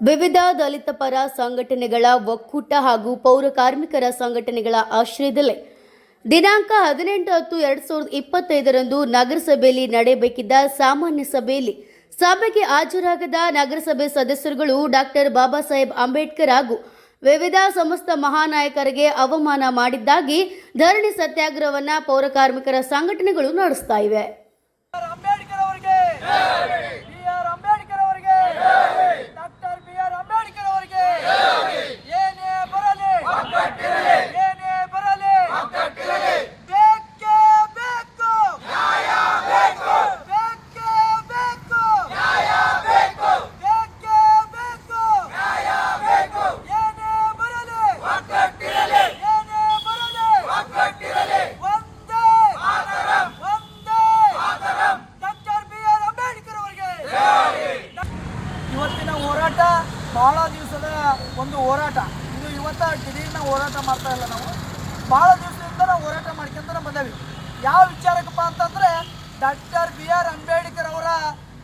ವಿವಿಧ ದಲಿತ ಪರ ಸಂಘಟನೆಗಳ ಒಕ್ಕೂಟ ಹಾಗೂ ಪೌರ ಕಾರ್ಮಿಕರ ಸಂಘಟನೆಗಳ ಆಶ್ರಯದಲ್ಲಿ ದಿನಾಂಕ ಹದಿನೆಂಟು ಹತ್ತು ಎರಡ್ ಸಾವಿರದ ಇಪ್ಪತ್ತೈದರಂದು ನಗರಸಭೆಯಲ್ಲಿ ನಡೆಯಬೇಕಿದ್ದ ಸಾಮಾನ್ಯ ಸಭೆಯಲ್ಲಿ ಸಭೆಗೆ ಹಾಜರಾಗದ ನಗರಸಭೆ ಸದಸ್ಯರುಗಳು ಡಾಕ್ಟರ್ ಬಾಬಾ ಸಾಹೇಬ್ ಅಂಬೇಡ್ಕರ್ ಹಾಗೂ ವಿವಿಧ ಸಮಸ್ತ ಮಹಾನಾಯಕರಿಗೆ ಅವಮಾನ ಮಾಡಿದ್ದಾಗಿ ಧರಣಿ ಸತ್ಯಾಗ್ರಹವನ್ನ ಪೌರ ಕಾರ್ಮಿಕರ ಸಂಘಟನೆಗಳು ನಡೆಸ್ತಾ ಇವೆ ಆರ್ ಅಂಬೇಡ್ಕರ್ ಅವರಿಗೆ ಬಿ ಆರ್ ಅಂಬೇಡ್ಕರ್ ಅವರಿಗೆ ಡಾಕ್ಟರ್ ಬಿ ಆರ್ ಅಂಬೇಡ್ಕರ್ ಅವರಿಗೆ ಏನೇ ಬರಲಿ ಏನೇ ಬರಲಿ ಬೇಕೇ ಬೇಕು ಬೇಕೇ ಬೇಕು ಬೇಕೇ ಬೇಕು ಏನೇ ಬರಲಿ ಏನೇ ಬರಲಿ ಒಂದೇ ಒಂದೇ ಡಾಕ್ಟರ್ ಬಿ ಆರ್ ಅಂಬೇಡ್ಕರ್ ಅವರಿಗೆ ಇವತ್ತಿನ ಹೋರಾಟ ಬಹಳ ದಿವಸದ ಒಂದು ಹೋರಾಟ. ಇದು ಇವತ್ತ ದಿಢೀರ್ನ ಹೋರಾಟ ಮಾಡ್ತಾ ಇಲ್ಲ ನಾವು. ಬಹಳ ದಿವಸದಿಂದ ನಾವು ಹೋರಾಟ ಮಾಡ್ಕೊಂತ ಬಂದೇವಿ. ಯಾವ ವಿಚಾರಕ್ಕಪ್ಪ ಅಂತಂದ್ರೆ, ಡಾಕ್ಟರ್ ಬಿ ಆರ್ ಅಂಬೇಡ್ಕರ್ ಅವರ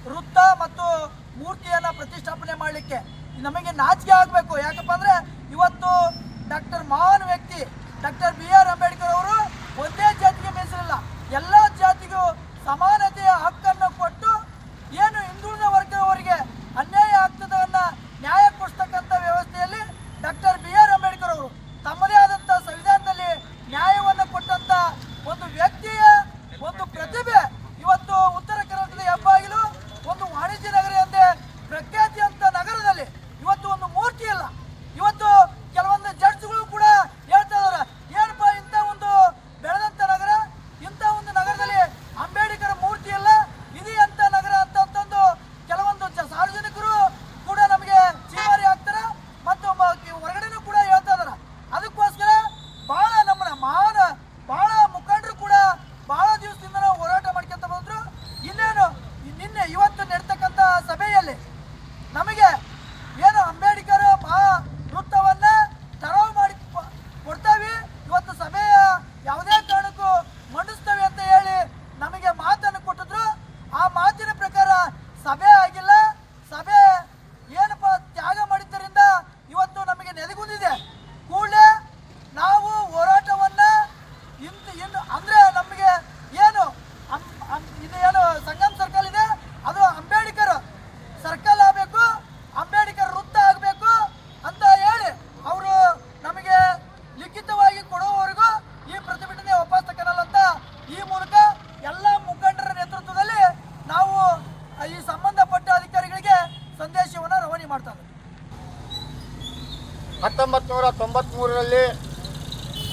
ವೃತ್ತ ಮತ್ತು ಮೂರ್ತಿಯನ್ನ ಪ್ರತಿಷ್ಠಾಪನೆ ಮಾಡಲಿಕ್ಕೆ. ನಮಗೆ ನಾಚಿಕೆ ಆಗಬೇಕು. ಯಾಕಪ್ಪ ಅಂದ್ರೆ, ಇವತ್ತು ಡಾಕ್ಟರ್ ಮಹಾನ್ ವ್ಯಕ್ತಿ, ಡಾಕ್ಟರ್ ಬಿ ಆರ್ ಅಂಬೇಡ್ಕರ್ ಅವರು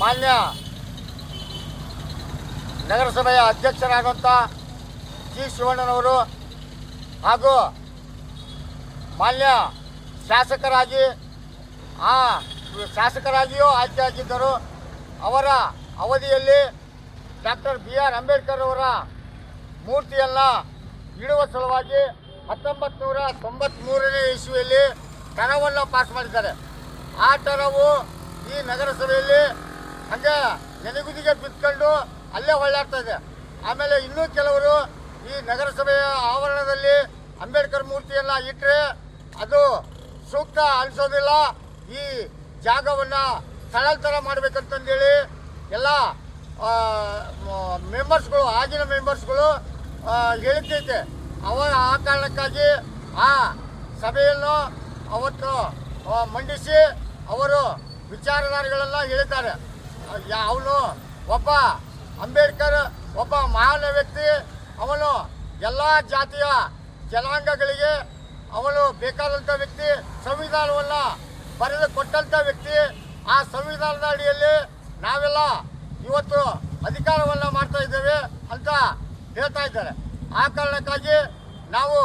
ಮಾನ್ಯ ನಗರಸಭೆಯ ಅಧ್ಯಕ್ಷರಾದಂಥ ಜಿ ಶಿವಣ್ಣನವರು ಹಾಗೂ ಮಾನ್ಯ ಶಾಸಕರಾಗಿ ಆ ಶಾಸಕರಾಗಿಯೂ ಆಯ್ಕೆಯಾಗಿದ್ದರು ಅವರ ಅವಧಿಯಲ್ಲಿ ಡಾಕ್ಟರ್ ಬಿ ಆರ್ ಅಂಬೇಡ್ಕರ್ ಅವರ ಮೂರ್ತಿಯನ್ನು ಇಡುವ ಸಲುವಾಗಿ ಹತ್ತೊಂಬತ್ತು ನೂರ ತೊಂಬತ್ತ್ಮೂರನೇ ಇಸ್ವಿಯಲ್ಲಿ ಟರವನ್ನು ಪಾಸ್ ಮಾಡಿದ್ದಾರೆ. ಆ ಟನವು ಈ ನಗರಸಭೆಯಲ್ಲಿ ಹಂಗೆ ನೆನೆಗುದಿಗೆ ಬಿತ್ಕೊಂಡು ಅಲ್ಲೇ ಹೊಳ್ಳಾಡ್ತಾ ಇದೆ ಆಮೇಲೆ ಇನ್ನೂ ಕೆಲವರು ಈ ನಗರಸಭೆಯ ಆವರಣದಲ್ಲಿ ಅಂಬೇಡ್ಕರ್ ಮೂರ್ತಿಯನ್ನು ಇಟ್ಟರೆ ಅದು ಸೂಕ್ತ ಅನಿಸೋದಿಲ್ಲ. ಈ ಜಾಗವನ್ನು ಸ್ಥಳಾಂತರ ಮಾಡಬೇಕಂತಂದೇಳಿ ಎಲ್ಲ ಮೆಂಬರ್ಸ್ಗಳು, ಆಗಿನ ಮೆಂಬರ್ಸ್ಗಳು ಹೇಳಿದ್ದೈತೆ. ಅವ, ಆ ಕಾರಣಕ್ಕಾಗಿ ಆ ಸಭೆಯನ್ನು ಅವತ್ತು ಮಂಡಿಸಿ ಅವರು ವಿಚಾರಧಾರಿಗಳೆಲ್ಲ ಹೇಳಿದ್ದಾರೆ. ಅವನು ಒಬ್ಬ ಅಂಬೇಡ್ಕರ್, ಒಬ್ಬ ಮಹಾನ್ ವ್ಯಕ್ತಿ. ಅವನು ಎಲ್ಲ ಜಾತಿಯ ಜನಾಂಗಗಳಿಗೆ ಅವನು ಬೇಕಾದಂಥ ವ್ಯಕ್ತಿ, ಸಂವಿಧಾನವನ್ನು ಬರೆದು ಕೊಟ್ಟಂಥ ವ್ಯಕ್ತಿ. ಆ ಸಂವಿಧಾನದ ಅಡಿಯಲ್ಲಿ ನಾವೆಲ್ಲ ಇವತ್ತು ಅಧಿಕಾರವನ್ನು ಮಾಡ್ತಾ ಇದ್ದೇವೆ ಅಂತ ಹೇಳ್ತಾ ಇದ್ದಾರೆ. ಆ ಕಾರಣಕ್ಕಾಗಿ ನಾವು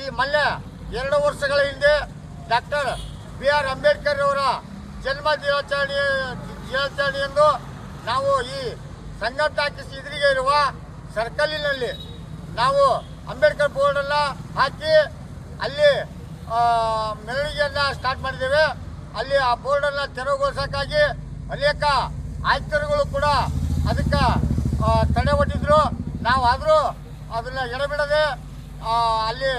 ಈ ಮೊನ್ನೆ ಎರಡು ವರ್ಷಗಳ ಹಿಂದೆ ಡಾಕ್ಟರ್ ಬಿ ಆರ್ ಅಂಬೇಡ್ಕರ್ ಅವರ ಜನ್ಮ ದಿನಾಚರಣೆ ದಿನಾಚರಣೆಯಂದು ನಾವು ಈ ಟಾಕೀಸ್ ಎದುರಿಗೆ ಇರುವ ಸರ್ಕಲಿನಲ್ಲಿ ನಾವು ಅಂಬೇಡ್ಕರ್ ಬೋರ್ಡನ್ನು ಹಾಕಿ ಅಲ್ಲಿ ಮೆರವಣಿಗೆಯನ್ನ ಸ್ಟಾರ್ಟ್ ಮಾಡಿದ್ದೇವೆ. ಅಲ್ಲಿ ಆ ಬೋರ್ಡನ್ನು ತೆರವುಗೊಳಿಸೋಕ್ಕಾಗಿ ಅನೇಕ ಆಯುಕ್ತರುಗಳು ಕೂಡ ಅದಕ್ಕೆ ತಡೆ ಒಡ್ಡಿದ್ರು. ನಾವು ಆದರೂ ಅದನ್ನು ಎಡಬಿಡದೆ ಅಲ್ಲಿ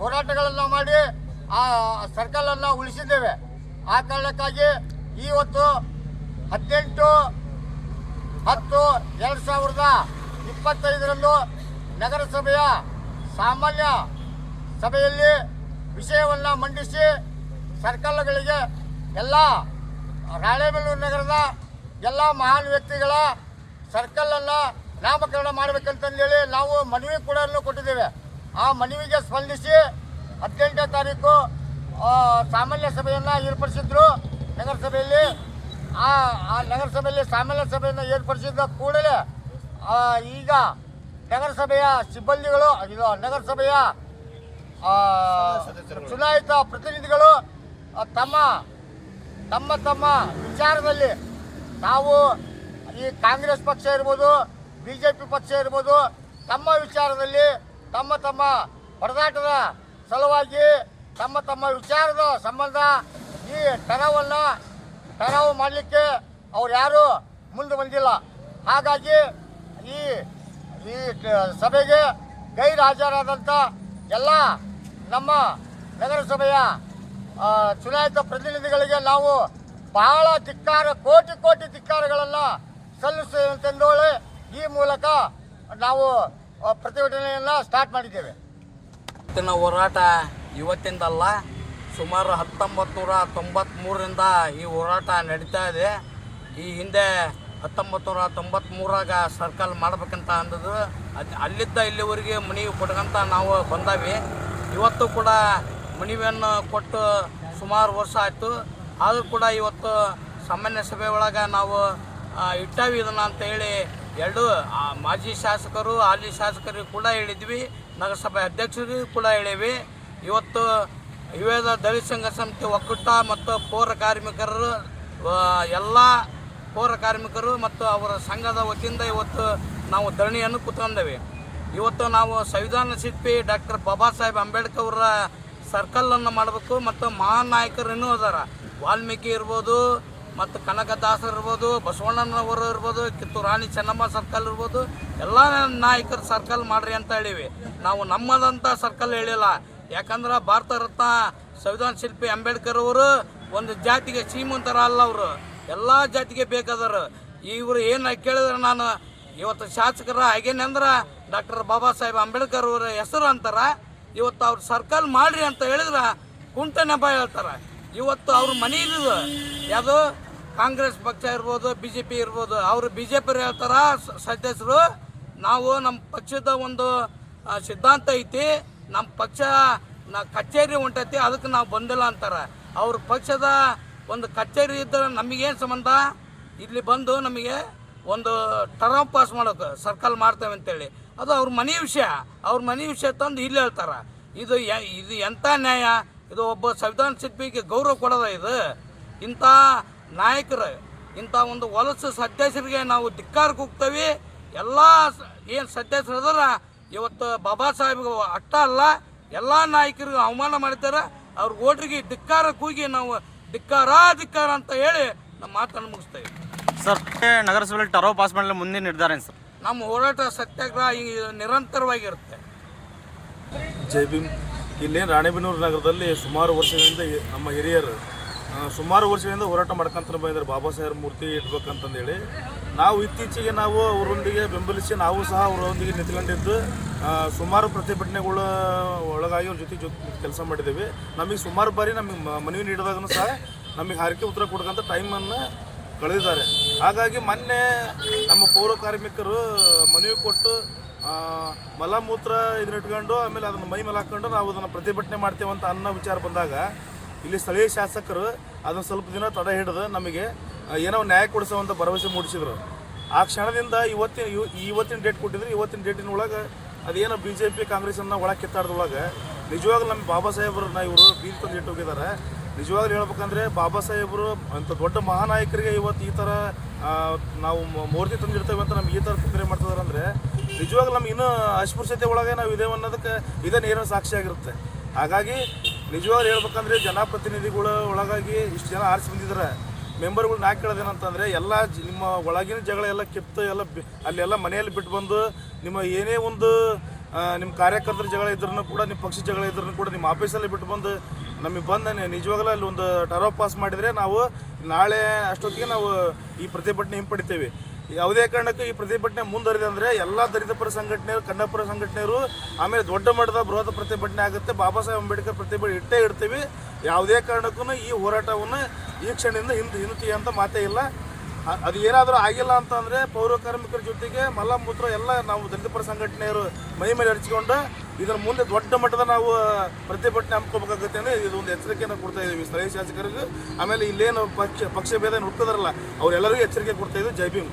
ಹೋರಾಟಗಳನ್ನು ಮಾಡಿ ಆ ಸರ್ಕಲನ್ನು ಉಳಿಸಿದ್ದೇವೆ. ಆ ಕಾರಣಕ್ಕಾಗಿ ಇವತ್ತು ಹದಿನೆಂಟು, ಹತ್ತು, ಎರಡು ಸಾವಿರದ ಇಪ್ಪತ್ತೈದರಂದು ನಗರಸಭೆಯ ಸಾಮಾನ್ಯ ಸಭೆಯಲ್ಲಿ ವಿಷಯವನ್ನು ಮಂಡಿಸಿ ಸರ್ಕಲ್ಗಳಿಗೆ ಎಲ್ಲ ರಾಣೆಬೆನ್ನೂರು ನಗರದ ಎಲ್ಲ ಮಹಾನ್ ವ್ಯಕ್ತಿಗಳ ಸರ್ಕಲ್ಲನ್ನು ನಾಮಕರಣ ಮಾಡಬೇಕಂತಂದೇಳಿ ನಾವು ಮನವಿ ಕೂಡ ಕೊಟ್ಟಿದ್ದೇವೆ. ಆ ಮನವಿಗೆ ಸ್ಪಂದಿಸಿ ಹದಿನೆಂಟನೇ ತಾರೀಕು ಸಾಮಾನ್ಯ ಸಭೆಯನ್ನು ಏರ್ಪಡಿಸಿದ್ರು ನಗರಸಭೆಯಲ್ಲಿ. ಆ ಆ ನಗರಸಭೆಯಲ್ಲಿ ಸಾಮಾನ್ಯ ಸಭೆಯನ್ನು ಏರ್ಪಡಿಸಿದ ಕೂಡಲೇ ಈಗ ನಗರಸಭೆಯ ಸಿಬ್ಬಂದಿಗಳು, ಇದು ನಗರಸಭೆಯ ಚುನಾಯಿತ ಪ್ರತಿನಿಧಿಗಳು ತಮ್ಮ ತಮ್ಮ ತಮ್ಮ ವಿಚಾರದಲ್ಲಿ ನಾವು ಈ ಕಾಂಗ್ರೆಸ್ ಪಕ್ಷ ಇರ್ಬೋದು ಬಿ ಜೆ ಪಿ ಪಕ್ಷ ಇರ್ಬೋದು, ತಮ್ಮ ವಿಚಾರದಲ್ಲಿ ತಮ್ಮ ತಮ್ಮ ಹೊಡೆದಾಟದ ಸಲುವಾಗಿ ತಮ್ಮ ತಮ್ಮ ವಿಚಾರದ ಸಂಬಂಧ ಈ ಟರಾವನ್ನು ಟರಾವು ಮಾಡಲಿಕ್ಕೆ ಅವ್ರು ಯಾರು ಮುಂದೆ ಬಂದಿಲ್ಲ. ಹಾಗಾಗಿ ಈ ಈ ಸಭೆಗೆ ಗೈರು ಹಾಜರಾದಂಥ ಎಲ್ಲ ನಮ್ಮ ನಗರಸಭೆಯ ಚುನಾಯಿತ ಪ್ರತಿನಿಧಿಗಳಿಗೆ ನಾವು ಬಹಳ ಧಿಕ್ಕಾರ, ಕೋಟಿ ಕೋಟಿ ಧಿಕ್ಕಾರಗಳನ್ನು ಸಲ್ಲಿಸುವಂತೆಂದೇಳಿ ಈ ಮೂಲಕ ನಾವು ಪ್ರತಿಭಟನೆಯನ್ನು ಸ್ಟಾರ್ಟ್ ಮಾಡಿದ್ದೇವೆ. ಇವತ್ತಿನ ಹೋರಾಟ ಇವತ್ತಿಂದಲ್ಲ. ಸುಮಾರು ಹತ್ತೊಂಬತ್ತು ನೂರ ತೊಂಬತ್ತ್ಮೂರರಿಂದ ಈ ಹೋರಾಟ ನಡೀತಾ ಇದೆ. ಈ ಹಿಂದೆ ಹತ್ತೊಂಬತ್ತು ನೂರ ತೊಂಬತ್ತ್ಮೂರಾಗ ಸರ್ಕಲ್ ಮಾಡ್ಬೇಕಂತ ಅಂದದು ಅದು ಅಲ್ಲಿದ್ದ ಇಲ್ಲಿವರೆಗೆ ಮನವಿ ಕೊಟ್ಕೊಂತ ನಾವು ಬಂದಾವಿ ಇವತ್ತು ಕೂಡ ಮನವಿಯನ್ನು ಕೊಟ್ಟು ಸುಮಾರು ವರ್ಷ ಆಯಿತು. ಆದರೂ ಕೂಡ ಇವತ್ತು ಸಾಮಾನ್ಯ ಸಭೆ ಒಳಗೆ ನಾವು ಇಟ್ಟಾವಿ ಇದನ್ನು ಅಂತ ಹೇಳಿ ಎರಡು ಮಾಜಿ ಶಾಸಕರು, ಹಾಲಿ ಶಾಸಕರಿಗೆ ಕೂಡ ಹೇಳಿದ್ವಿ. ನಗರಸಭೆ ಅಧ್ಯಕ್ಷರಿಗೂ ಕೂಡ ಹೇಳಿವಿ ಇವತ್ತು ವಿವಿಧ ದಲಿತ ಸಂಘ ಸಂಸ್ಥೆ ಒಕ್ಕೂಟ ಮತ್ತು ಪೌರ ಕಾರ್ಮಿಕರು ಎಲ್ಲ ಪೌರ ಕಾರ್ಮಿಕರು ಮತ್ತು ಅವರ ಸಂಘದ ವತಿಯಿಂದ ಇವತ್ತು ನಾವು ಧರಣಿಯನ್ನು ಕೂತ್ಕೊಂಡೇವೆ. ಇವತ್ತು ನಾವು ಸಂವಿಧಾನ ಶಿಲ್ಪಿ ಡಾಕ್ಟರ್ ಬಾಬಾ ಸಾಹೇಬ್ ಅಂಬೇಡ್ಕರ್ ಅವರ ಸರ್ಕಲನ್ನು ಮಾಡಬೇಕು ಮತ್ತು ಮಹಾನ್ ನಾಯಕರು ಇನ್ನೂ ಅದಾರ. ವಾಲ್ಮೀಕಿ ಇರ್ಬೋದು ಮತ್ತು ಕನಕದಾಸರು ಇರ್ಬೋದು, ಬಸವಣ್ಣನವರು ಇರ್ಬೋದು ಕಿತ್ತೂರು ರಾಣಿ ಚೆನ್ನಮ್ಮ ಸರ್ಕಲ್ ಇರ್ಬೋದು, ಎಲ್ಲ ನಾಯಕರು ಸರ್ಕಲ್ ಮಾಡ್ರಿ ಅಂತ ಹೇಳಿವಿ. ನಾವು ನಮ್ಮದಂಥ ಸರ್ಕಲ್ ಹೇಳಿಲ್ಲ. ಯಾಕಂದ್ರೆ ಭಾರತ ರತ್ನ ಸಂವಿಧಾನ ಶಿಲ್ಪಿ ಅಂಬೇಡ್ಕರ್ ಅವರು ಒಂದು ಜಾತಿಗೆ ಸೀಮಂತರ ಅಲ್ಲ ಅವರು. ಎಲ್ಲ ಜಾತಿಗೆ ಬೇಕಾದರು ಇವರು ಏನು ಕೇಳಿದ್ರೆ ನಾನು ಇವತ್ತು ಶಾಸಕರ ಹಾಗೇನೆ ಅಂದ್ರೆ ಡಾಕ್ಟರ್ ಬಾಬಾ ಸಾಹೇಬ್ ಅಂಬೇಡ್ಕರ್ ಅವರ ಹೆಸರು ಅಂತಾರ. ಇವತ್ತು ಅವ್ರು ಸರ್ಕಲ್ ಮಾಡ್ರಿ ಅಂತ ಹೇಳಿದ್ರೆ ಕುಂಟ ನೆಪ ಹೇಳ್ತಾರೆ. ಇವತ್ತು ಅವ್ರ ಮನೆ ಇದ್ದು ಯಾವುದು ಕಾಂಗ್ರೆಸ್ ಪಕ್ಷ ಇರ್ಬೋದು ಬಿ ಜೆ ಪಿ ಇರ್ಬೋದು, ಅವರು ಬಿ ಜೆ ಪಿ ಹೇಳ್ತಾರ ಸದಸ್ಯರು. ನಾವು ನಮ್ಮ ಪಕ್ಷದ ಒಂದು ಸಿದ್ಧಾಂತ ಐತಿ. ನಮ್ಮ ಪಕ್ಷ ನಾ ಕಚೇರಿ ಹೊಂಟೈತಿ, ಅದಕ್ಕೆ ನಾವು ಬಂದಿಲ್ಲ ಅಂತಾರೆ. ಅವ್ರ ಪಕ್ಷದ ಒಂದು ಕಚೇರಿ ಇದ್ದರೆ ನಮಗೇನು ಸಂಬಂಧ? ಇಲ್ಲಿ ಬಂದು ನಮಗೆ ಒಂದು ಟರ್ಮ್ ಪಾಸ್ ಮಾಡೋಕೆ, ಸರ್ಕಲ್ ಮಾಡ್ತೇವೆ ಅಂತೇಳಿ. ಅದು ಅವ್ರ ಮನೆ ವಿಷಯ. ಅವ್ರ ಮನೆ ವಿಷಯ ತಂದು ಇಲ್ಲಿ ಹೇಳ್ತಾರೆ. ಇದು ಇದು ಎಂಥ ನ್ಯಾಯ? ಇದು ಒಬ್ಬ ಸಂವಿಧಾನ ಶಿಲ್ಪಿಗೆ ಗೌರವ ಕೊಡೋದ ಇದು? ಇಂಥ ನಾಯಕರು, ಇಂಥ ಒಂದು ವಲಸು ಸದಸ್ಯರಿಗೆ ನಾವು ಧಿಕ್ಕಾರಕ್ಕೆ ಹೋಗ್ತೇವೆ. ಎಲ್ಲ ಏನು ಸದಸ್ಯರು ಅದಾರ ಇವತ್ತು ಬಾಬಾ ಸಾಹೇಬ್ ಅಟ್ಟ ಅಲ್ಲ ಎಲ್ಲ ನಾಯಕರಿಗೂ ಅವಮಾನ ಮಾಡ್ತಾರೆ ಅವ್ರ ಓಟ್ರಿಗೆ ಧಿಕ್ಕಾರ ಕೂಗಿ ನಾವು ಧಿಕ್ಕಾರ ಧಿಕ್ಕಾರ ಅಂತ ಹೇಳಿ ನಮ್ಮ ಮಾತನ್ನು ಮುಗಿಸ್ತೇವೆ ಸರ್ ನಗರಸಭೆಯಲ್ಲಿ ಟರೋ ಪಾಸ್ ಮಾಡಲು ಮುಂದಿನ ನಿರ್ಧಾರ ಏನು ಸರ್? ನಮ್ಮ ಹೋರಾಟ ಸತ್ಯಾಗ್ರಹ ಈ ನಿರಂತರವಾಗಿರುತ್ತೆ. ಜೈ ಭೀಮ್. ಇಲ್ಲಿ ರಾಣೆಬೆನ್ನೂರು ನಗರದಲ್ಲಿ ಸುಮಾರು ವರ್ಷದಿಂದ ನಮ್ಮ ಹಿರಿಯರು ಸುಮಾರು ವರ್ಷದಿಂದ ಹೋರಾಟ ಮಾಡ್ಕೊಂತ ಬಂದಿದ್ದಾರೆ. ಬಾಬಾ ಸಾಹೇಬ್ ಮೂರ್ತಿ ಇಟ್ಬೇಕಂತಂದೇಳಿ. ನಾವು ಇತ್ತೀಚೆಗೆ ನಾವು ಅವರೊಂದಿಗೆ ಬೆಂಬಲಿಸಿ ನಾವು ಸಹ ಅವರೊಂದಿಗೆ ನಿಂತ್ಕೊಂಡಿದ್ದು ಸುಮಾರು ಪ್ರತಿಭಟನೆಗಳ ಒಳಗಾಗಿ ಅವ್ರ ಜೊತೆ ಜೊತೆ ಕೆಲಸ ಮಾಡಿದ್ದೀವಿ. ನಮಗೆ ಸುಮಾರು ಬಾರಿ ನಮಗೆ ಮನವಿ ನೀಡಿದಾಗೂ ಸಹ ನಮಗೆ ಹಾರಿಕೆ ಉತ್ತರ ಕೊಡ್ಕಂತ ಟೈಮನ್ನು ಕಳೆದಿದ್ದಾರೆ. ಹಾಗಾಗಿ ಮೊನ್ನೆ ನಮ್ಮ ಪೌರ ಕಾರ್ಮಿಕರು ಮನವಿ ಕೊಟ್ಟು ಮಲಮೂತ್ರ ಇದನ್ನಿಟ್ಕೊಂಡು ಆಮೇಲೆ ಅದನ್ನು ಮೈ ಮೇಲೆ ಹಾಕ್ಕೊಂಡು ನಾವು ಅದನ್ನು ಪ್ರತಿಭಟನೆ ಮಾಡ್ತೇವೆ ಅಂತ ಅನ್ನೋ ವಿಚಾರ ಬಂದಾಗ, ಇಲ್ಲಿ ಸ್ಥಳೀಯ ಶಾಸಕರು ಅದನ್ನು ಸ್ವಲ್ಪ ದಿನ ತಡೆ ಹಿಡಿದು ನಮಗೆ ಏನೋ ನ್ಯಾಯ ಕೊಡಿಸುವಂಥ ಭರವಸೆ ಮೂಡಿಸಿದ್ರು. ಆ ಕ್ಷಣದಿಂದ ಇವತ್ತಿನ ಇವ್- ಇವತ್ತಿನ ಡೇಟ್ ಕೊಟ್ಟಿದ್ರು ಇವತ್ತಿನ ಡೇಟಿನ ಒಳಗೆ ಅದೇನೋ ಬಿ ಜೆ ಪಿ ಕಾಂಗ್ರೆಸ್ಸನ್ನು ಒಳಗೆ ಕಿತ್ತಾಡ್ದೊಳಗೆ ನಿಜವಾಗ್ಲೂ ನಮ್ಮ ಬಾಬಾ ಸಾಹೇಬ್ರನ್ನ ಇವರು ಬೀದಿ ತಂದು ಇಟ್ಟು ಹೋಗಿದ್ದಾರೆ ನಿಜವಾಗ್ಲೂ ಹೇಳ್ಬೇಕಂದ್ರೆ ಬಾಬಾ ಸಾಹೇಬ್ರು ಅಂತ ದೊಡ್ಡ ಮಹಾನಾಯಕರಿಗೆ ಇವತ್ತು ಈ ಥರ ನಾವು ಮೂರ್ತಿ ತಂದಿರ್ತೇವೆ ಅಂತ ನಮ್ಗೆ ಈ ಥರ ತೊಂದರೆ ಮಾಡ್ತಿದಾರೆ ಅಂದರೆ ನಿಜವಾಗ್ಲೂ ನಮ್ಗೆ ಇನ್ನೂ ಅಸ್ಪೃಶ್ಯತೆ ಒಳಗೆ ನಾವು ಇದೇವೆ ಅನ್ನೋದಕ್ಕೆ ಇದೇ ನೇರ ಸಾಕ್ಷಿಯಾಗಿರುತ್ತೆ ಹಾಗಾಗಿ ನಿಜವಾಗ್ಲೂ ಹೇಳ್ಬೇಕಂದ್ರೆ ಜನಪ್ರತಿನಿಧಿಗಳ ಒಳಗಾಗಿ ಇಷ್ಟು ಜನ ಆರಿಸಿ ಬಂದಿದ್ದಾರೆ ಮೆಂಬರ್ಗಳು ನಾ ಕೇಳೋದೇನಂತಂದರೆ ಎಲ್ಲ ನಿಮ್ಮ ಒಳಗಿನ ಜಗಳ ಎಲ್ಲ ಕಿತ್ತು ಎಲ್ಲ ಅಲ್ಲೆಲ್ಲ ಮನೆಯಲ್ಲಿ ಬಿಟ್ಟು ಬಂದು ನಿಮ್ಮ ಏನೇ ಒಂದು ನಿಮ್ಮ ಕಾರ್ಯಕರ್ತರ ಜಗಳ ಇದ್ರೂ ಕೂಡ, ನಿಮ್ಮ ಪಕ್ಷದ ಜಗಳ ಇದ್ರೂ ಕೂಡ ನಿಮ್ಮ ಆಫೀಸಲ್ಲಿ ಬಿಟ್ಟು ಬಂದು ನಮಗೆ ಬಂದ ನಿಜವಾಗಲೂ ಅಲ್ಲಿ ಒಂದು ಟರೋ ಪಾಸ್ ಮಾಡಿದರೆ ನಾವು ನಾಳೆ ಅಷ್ಟೊತ್ತಿಗೆ ನಾವು ಈ ಪ್ರತಿಭಟನೆ ಹಿಂಪಡಿತೇವೆ. ಯಾವುದೇ ಕಾರಣಕ್ಕೂ ಈ ಪ್ರತಿಭಟನೆ ಮುಂದುವರಿದೆ ಅಂದರೆ ಎಲ್ಲ ದಲಿತಪರ ಸಂಘಟನೆಯರು ಕನ್ನಡಪರ ಸಂಘಟನೆಯರು ಆಮೇಲೆ ದೊಡ್ಡ ಮಟ್ಟದ ಬೃಹತ್ ಪ್ರತಿಭಟನೆ ಆಗುತ್ತೆ. ಬಾಬಾ ಸಾಹೇಬ್ ಅಂಬೇಡ್ಕರ್ ಪ್ರತಿಭಟನೆ ಇಟ್ಟೇ ಇಡ್ತೀವಿ. ಯಾವುದೇ ಕಾರಣಕ್ಕೂ ಈ ಹೋರಾಟವನ್ನು ಈ ಕ್ಷಣದಿಂದ ಹಿಂದೆ ಹಿಂದ್ತಿ ಅಂತ ಮಾತೇ ಇಲ್ಲ. ಅದು ಏನಾದರೂ ಆಗಿಲ್ಲ ಅಂತಂದರೆ ಪೌರ ಕಾರ್ಮಿಕರ ಜೊತೆಗೆ ಮಲಮೂತ್ರ ಎಲ್ಲ ನಾವು ದಲಿತಪರ ಸಂಘಟನೆಯರು ಮೈ ಮೇಲೆ ಹರಿಸಿಕೊಂಡು ಇದರ ಮುಂದೆ ದೊಡ್ಡ ಮಟ್ಟದ ನಾವು ಪ್ರತಿಭಟನೆ ಹಮ್ಮಿಕೋಬೇಕಾಗುತ್ತೆ ಅಂದರೆ ಇದು ಒಂದು ಎಚ್ಚರಿಕೆಯನ್ನು ಕೊಡ್ತಾ ಇದ್ದೀವಿ ಸ್ಥಳೀಯ ಶಾಸಕರಿಗೆ. ಆಮೇಲೆ ಇಲ್ಲೇನು ಪಕ್ಷ ಪಕ್ಷ ಭೇದ ಹುಡ್ಕೋದಾರಲ್ಲ, ಅವರೆಲ್ಲರಿಗೂ ಎಚ್ಚರಿಕೆ ಕೊಡ್ತಾ ಇದ್ದೀವಿ. ಜೈ ಭೀಮ್.